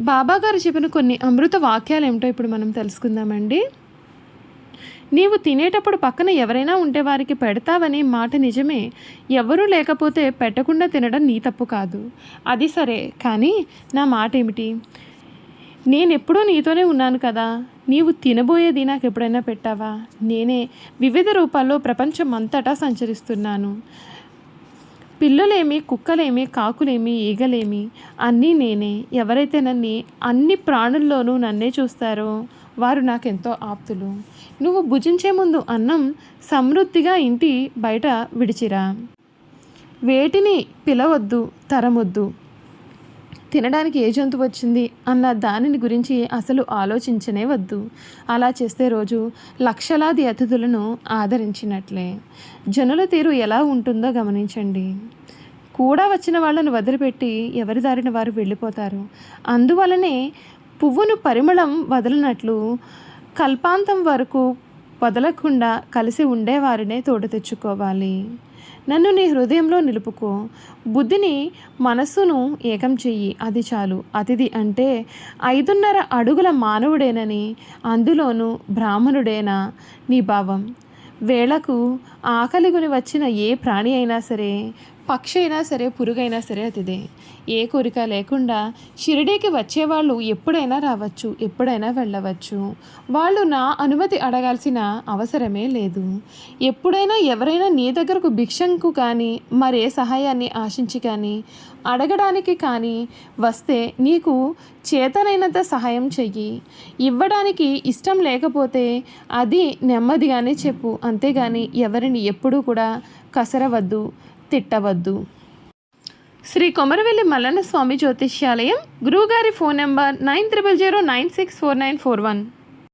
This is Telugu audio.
బాబా గారు చెప్పిన కొన్ని అమృత వాక్యాలు ఏమిటో ఇప్పుడు మనం తెలుసుకుందామండి. నీవు తినేటప్పుడు పక్కన ఎవరైనా ఉంటే వారికి పెడతావని మాట నిజమే. ఎవరూ లేకపోతే పెట్టకుండా తినడం నీ తప్పు కాదు. అది సరే కానీ నా మాట ఏమిటి? నేను ఎప్పుడూ నీతోనే ఉన్నాను కదా. నీవు తినబోయేది నాకు ఎప్పుడైనా పెట్టావా? నేనే వివిధ రూపాల్లో ప్రపంచం అంతటా సంచరిస్తున్నాను. పిల్లలేమి కుక్కలేమి కాకులేమి ఈగలేమి అన్నీ నేనే. ఎవరైతే నన్ను అన్ని ప్రాణుల్లోనూ నన్నే చూస్తారో వారు నాకెంతో ఆప్తులు. నువ్వు భుజించే ముందు అన్నం సమృద్ధిగా ఇంటి బయట విడిచిరా. వేటిని పిలవద్దు తరమొద్దు. తినడానికి ఏ జంతువు వచ్చింది అన్న దానిని గురించి అసలు ఆలోచించనే వద్దు. అలా చేస్తే రోజు లక్షలాది అతిథులను ఆదరించినట్లే. జనుల తీరు ఎలా ఉంటుందో గమనించండి. కూడా వచ్చిన వాళ్ళను వదిలిపెట్టి ఎవరి దారిన వారు వెళ్ళిపోతారు. అందువలనే పువ్వును పరిమళం వదలనట్లు కల్పాంతం వరకు వదలకుండా కలిసి ఉండేవారినే తోడు తెచ్చుకోవాలి. నన్ను నీ హృదయంలో నిలుపుకో. బుద్ధిని మనస్సును ఏకం చెయ్యి. అది చాలు. అతిథి అంటే ఐదున్నర అడుగుల మానవుడేనని అందులోనూ బ్రాహ్మణుడేనా నీ భావం. వేళకు ఆకలిగుని వచ్చిన ఏ ప్రాణి అయినా సరే పక్షి అయినా సరే పురుగైనా సరే అతిదే. ఏ కోరిక లేకుండా షిరిడీకి వచ్చేవాళ్ళు ఎప్పుడైనా రావచ్చు ఎప్పుడైనా వెళ్ళవచ్చు. వాళ్ళు నా అనుమతి అడగాల్సిన అవసరమే లేదు. ఎప్పుడైనా ఎవరైనా నీ దగ్గరకు భిక్షంకు కానీ మరే సహాయాన్ని ఆశించి కానీ అడగడానికి కానీ వస్తే నీకు చేతనైనంత సహాయం చెయ్యి. ఇవ్వడానికి ఇష్టం లేకపోతే అది నెమ్మదిగానే చెప్పు. అంతేగాని ఎవరిని ఎప్పుడూ కూడా కసరవద్దు. తిట్టవద్దు. శ్రీ కొమరవెల్లి మల్లన్న స్వామి జ్యోతిష్యాలయం గురువుగారి phone number nine triple zero nine six four nine four one.